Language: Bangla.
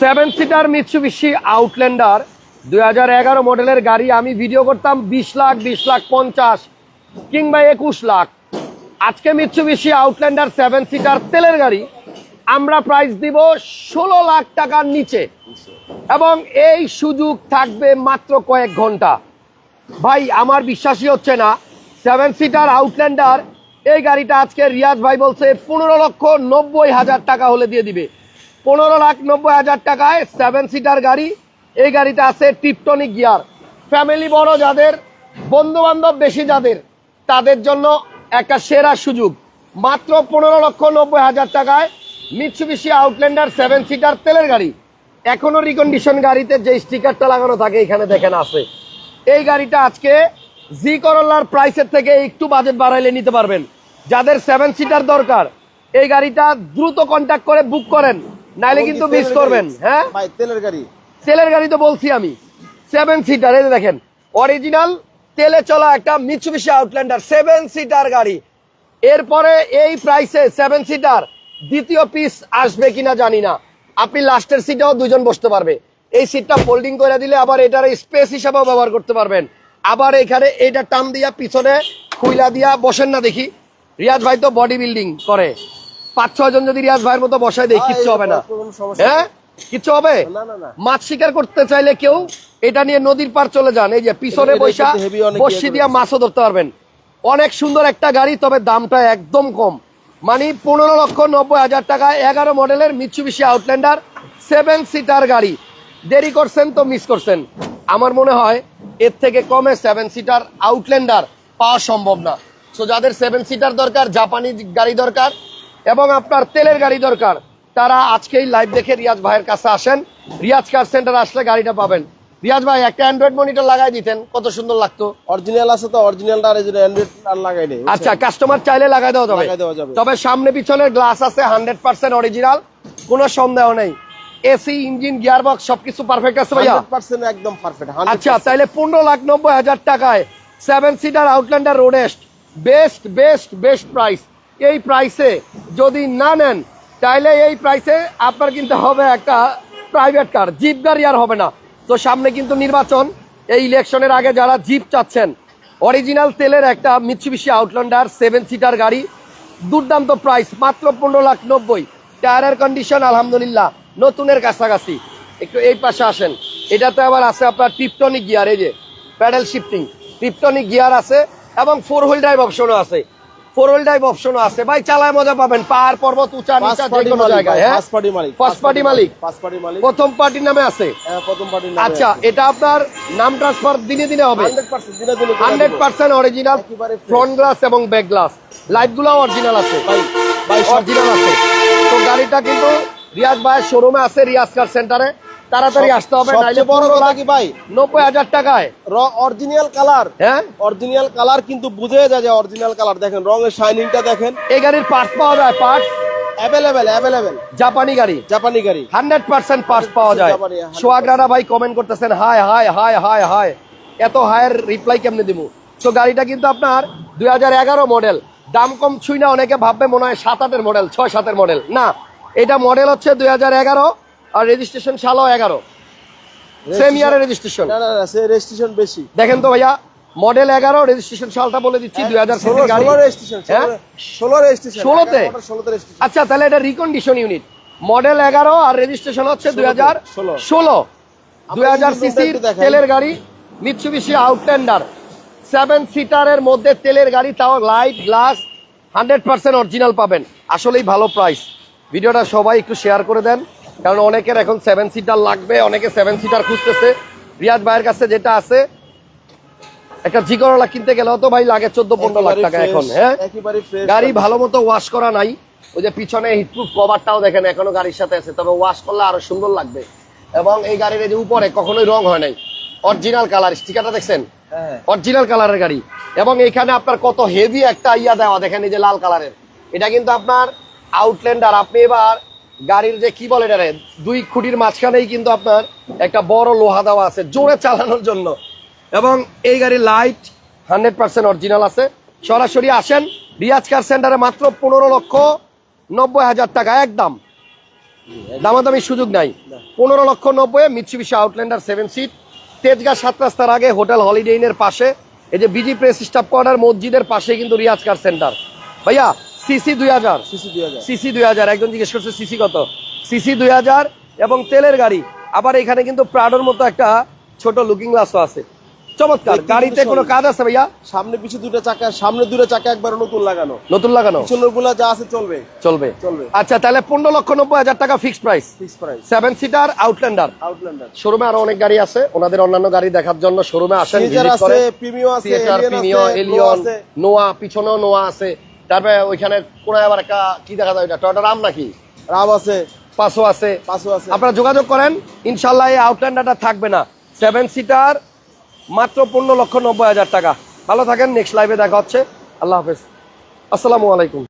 সেভেন সিটার মিৎসুবিশি আউটল্যান্ডার দুই হাজার এগারো মডেলের গাড়ি। আমি ভিডিও করতাম বিশ লাখ বিশ লাখ পঞ্চাশ, কিংবা একুশ লাখ। আজকে মিৎসুবিশি আউটল্যান্ডার সেভেন সিটার তেলের গাড়ি। আমরা প্রাইস দিব ষোলো লাখ টাকার নিচে। এবং এই সুযোগ থাকবে মাত্র কয়েক ঘণ্টা। ভাই, আমার বিশ্বাসই হচ্ছে না। সেভেন সিটার আউটল্যান্ডার এই গাড়িটা আজকে রিয়াজ ভাই বলছে পনেরো লক্ষ নব্বই হাজার টাকা হলে দিয়ে দিবে। পনেরো লাখ নব্বই হাজার টাকায় সেভেন সিটার গাড়ি। এই গাড়িটা আছে টিপটনিক গিয়ার। ফ্যামিলি বড় যাদের বন্ধু বান্ধব বেশি যাদের, তাদের জন্য একটা সেরা সুযোগ। মাত্র পনেরো লক্ষ নব্বই হাজার টাকায় মিৎসুবিশি আউটল্যান্ডার সেভেন সিটার তেলের গাড়ি। এখনও রিকন্ডিশন গাড়িতে যে স্টিকারটা লাগানো থাকে, এখানে দেখেন আছে। এই গাড়িটা আজকে জি করল্লার প্রাইসের থেকে একটু বাজেট বাড়াইলে নিতে পারবেন। যাদের সেভেন সিটার দরকার, এই গাড়িটা দ্রুত কন্ট্যাক্ট করে বুক করেন। নাইলে কিন্তু মিস করবেন হ্যাঁ? ভাই তেলের গাড়ি। তেলের গাড়ি তো বলছি আমি। সেভেন সিটার এই দেখেন অরিজিনাল তেলে চলা একটা মিচুবিশি আউটল্যান্ডার সেভেন সিটার গাড়ি। এরপরে এই প্রাইসে সেভেন সিটার দ্বিতীয় পিস আসবে কিনা জানি না। আপনি লাস্টের সিটেও দুজন বসতে পারবে। এই সিটটা ফোল্ডিং করে দিলে আবার এটার স্পেস হিসাবেও ব্যবহার করতে পারবেন। আবার এখানে এইটা টান দিয়া পিছনে খুইলা দিয়া বসেন না দেখি। রিয়াজ ভাই তো বডি বিল্ডিং করে। পাঁচ ছয় জন যদি রিয়াজ ভাইয়ের মতো বসায় দেয় কিচ্ছু হবে না। হ্যাঁ? কিচ্ছু হবে। মাছ শিকার করতে চাইলে কেউ এটা নিয়ে নদীর পার চলে যান। এই যে পিছনে বৈশা বসি দিয়া মাছও ধরতে পারবেন। অনেক সুন্দর একটা গাড়ি তবে দামটা একদম কম। মানে পনেরো লক্ষ নব্বই হাজার টাকা এগারো মডেলের মিৎসুবিশি আউটল্যান্ডার সেভেন সিটার গাড়ি। দেরি করছেন তো মিস করছেন। আমার মনে হয় এর থেকে কমে সেভেন সিটার আউটল্যান্ডার পাওয়া সম্ভব না। সো যাদের সেভেন সিটার দরকার জাপানি গাড়ি দরকার এবং আপনার তেলের গাড়ি দরকার। তারা আজকেই লাইভ দেখে রিয়াজ ভাইয়ের কাছে আসেন। রিয়াজ কার সেন্টার আসলে গাড়িটা পাবেন। রিয়াজ ভাই একটা অ্যান্ড্রয়েড মনিটর লাগাই দিতেন কত সুন্দর লাগতো? অরিজিনাল আছে তো অরিজিনালটা আর অ্যান্ড্রয়েড আর লাগাই নেই আচ্ছা কাস্টমার চাইলে লাগাই দেওয়া যাবে। তবে সামনে পিছনের গ্লাস আছে হান্ড্রেড পার্সেন্ট অরিজিনাল কোনো সন্দেহ নেই। এসি ইঞ্জিন গিয়ার বক্স সবকিছু পারফেক্ট আছে ভাইয়া? হান্ড্রেড পার্সেন্ট একদম পারফেক্ট আচ্ছা তাইলে পনেরো লাখ নব্বই হাজার টাকায় seven seater Outlander road test best best best price এই প্রাইসে যদি না নেন, তাইলে এই প্রাইসে আপনার কিন্তু হবে একটা প্রাইভেট কার জিপ গাড়ি আর হবে না। তো সামনে কিন্তু নির্বাচন, এই ইলেকশনের আগে যারা জিপ চাচ্ছেন অরিজিনাল তেলের একটা মিৎসুবিশি আউটল্যান্ডার সেভেন সিটার গাড়ি, দুর্দান্ত প্রাইস মাত্র পনেরো লাখ নব্বই। টায়ারের কন্ডিশন আলহামদুলিল্লাহ, নতুনের কাছাকাছি। একটু এই পাশে আসেন। এটাতে আবার আছে আপনার টিপটনিক গিয়ার এই যে প্যাডেল শিফটিং টিপটনিক গিয়ার আছে, এবং ফোর হুইল ড্রাইভ অপশনও আছে। ফোর হুইল ড্রাইভ অপশনও আছে। ভাই চালায় মজা পাবেন। পাহাড় পর্বত উঁচা নিচা যে কোনো জায়গায় হ্যাঁ? ফার্স্ট পার্টি মালিক ফার্স্ট পার্টি মালিক। ফার্স্ট পার্টি মালিক। প্রথম পার্টির নামে আছে? হ্যাঁ, প্রথম পার্টি আচ্ছা এটা আপনার নাম ট্রান্সফার দিনে দিনে হবে। 100% দিনে দিনে করে হান্ড্রেড দিব। পার্সেন্ট অরিজিনাল ফ্রন্ট গ্লাস এবং ব্যাক গ্লাস লাইটগুলো অরিজিনাল আছে। ভাই ভাই অরিজিনাল আছে। তো গাড়িটা কিন্তু রিয়াজ ভাইয়ের শোরুমে আছে রিয়াজ কার সেন্টারে তাড়াতাড়ি আসতে হবে নাইলে বড় কথা কি ভাই? নব্বই হাজার টাকায়। র অরিজিনাল কালার হ্যাঁ? অরিজিনাল কালার কিন্তু বুঝে যায় যে অরিজিনাল কালার দেখেন রঙের শাইনিংটা দেখেন। এই গাড়ির পার্টস পাওয়া যায় পার্টস অ্যাভেলেবেল অ্যাভেলেবেল জাপানি গাড়ি। জাপানি গাড়ি। হান্ড্রেড পার্সেন্ট পার্টস পাওয়া যায়। 100% ভাই কমেন্ট করতেছেন hi hi hi hi hi এত হায়ের রিপ্লাই কেমনে দিব? তো গাড়িটা কিন্তু আপনার দুই মডেল দাম কম ছুই না অনেকে ভাববে মনে হয় সাত আটের মডেল ছয় সাতের মডেল না এটা মডেল হচ্ছে দুই হাজার এগারো। আর রেজিস্ট্রেশন সালও এগারো। সেম ইয়ারের রেজিস্ট্রেশন না না না সে রেজিস্ট্রেশন বেশি। দেখেন তো ভাইয়া মডেল এগারো রেজিস্ট্রেশন সালটা বলে দিচ্ছি দুই হাজার ষোলো ষোলো রেজিস্ট্রেশন হ্যাঁ? ষোলো ষোলোতে? আচ্ছা তাহলে এটা রিকন্ডিশন ইউনিট মডেল এগারো আর রেজিস্ট্রেশন হচ্ছে দুই হাজার ষোলো। দুই হাজার সিসির তেলের গাড়ি মিৎসুবিশি আউটল্যান্ডার সেভেন সিটারের মধ্যে তেলের গাড়ি তাও light glass hundred percent original পাবেন। আসলেই ভালো প্রাইস ভিডিওটা সবাই একটু শেয়ার করে দেন। কারণ অনেকের এখন সেভেন সিটার লাগবে অনেকে সেভেন সিটার খুঁজতেছে। রিয়াজ ভাইয়ের কাছে যেটা আছে একটা জিগরলা কিনতে গেলেও তো ভাই লাগে চোদ্দ পনেরো লাখ টাকা এখন হ্যাঁ? গাড়ি ভালো মতো ওয়াশ করা নাই। ওই যে পিছনে হিটপ্রুফ কভারটাও দেখেন এখনও গাড়ির সাথে আছে। তবে ওয়াশ করলে আরও সুন্দর লাগবে। এবং এই গাড়ির এই যে উপরে কখনোই রং হয় নাই। অরিজিনাল কালার স্টিকারটা দেখছেন? হ্যাঁ। অরিজিনাল কালারের গাড়ি। এবং এখানে আপনার কত হেভি একটা ইয়া দেওয়া দেখেন এই যে লাল কালারের এটা কিন্তু আপনার আউটল্যান্ডার আপনি এবার গাড়ির যে কি বলে এটা দুই খুঁটির মাঝখানেই কিন্তু আপনার একটা বড় লোহা দেওয়া আছে, জোরে চালানোর জন্য। এবং এই গাড়ির লাইট হান্ড্রেড পার্সেন্ট অরিজিনাল আছে। সরাসরি আসেন রিয়াজ কার সেন্টারে মাত্র পনেরো লক্ষ নব্বই হাজার টাকা, একদম। দামাদামি সুযোগ নাই। পনেরো লক্ষ নব্বই Mitsubishi Outlander seven seat Tejgaon সাত রাস্তার আগে হোটেল হলিডে ইনের পাশে। এই যে বিজি প্রেস স্টাফ কোয়ার্টার মসজিদের পাশে কিন্তু রিয়াজ কার সেন্টার ভাইয়া সিসি দুই হাজার। সিসি দুই হাজার। একজন জিজ্ঞেস করছে সিসি কত? সিসি দুই হাজার এবং তেলের গাড়ি। আবার এখানে কিন্তু প্রাডোর মতো একটা ছোট লুকিং গ্লাসও আছে। চমৎকার গাড়িতে কোনো কাজ আছে ভাইয়া? সামনে পিছু দুটো চাকা সামনে দুটো চাকা একবার নতুন লাগানো। নতুন লাগানো? যা আছে চলবে। চলবে। চলবে। আচ্ছা তাহলে পনেরো লক্ষ নব্বই হাজার টাকা fixed price fix price seven seater Outlander Outlander শোরুমে আরও অনেক গাড়ি আছে। ওনাদের অন্যান্য গাড়ি দেখার জন্য শোরুমে আসেন সিএজার করেন। আছে প্রিমিও, আছে এলিয়ন, আছে। নোয়া পিছনেও নোয়া আছে। তারপরে ওইখানে কোনায় আবার একটা কি দেখা যায় ওইটা? টয়টা রাম নাকি? রাম আছে। পাঁচশো আছে। পাঁচশো আছে। আপনারা যোগাযোগ করেন ইনশাল্লাহ এই আউটল্যান্ডারটা থাকবে না। সেভেন সিটার মাত্র পনেরো লক্ষ নব্বই হাজার টাকা। ভালো থাকেন নেক্সট লাইভে দেখা হচ্ছে। আল্লাহ হাফেজ। আসসালামু আলাইকুম।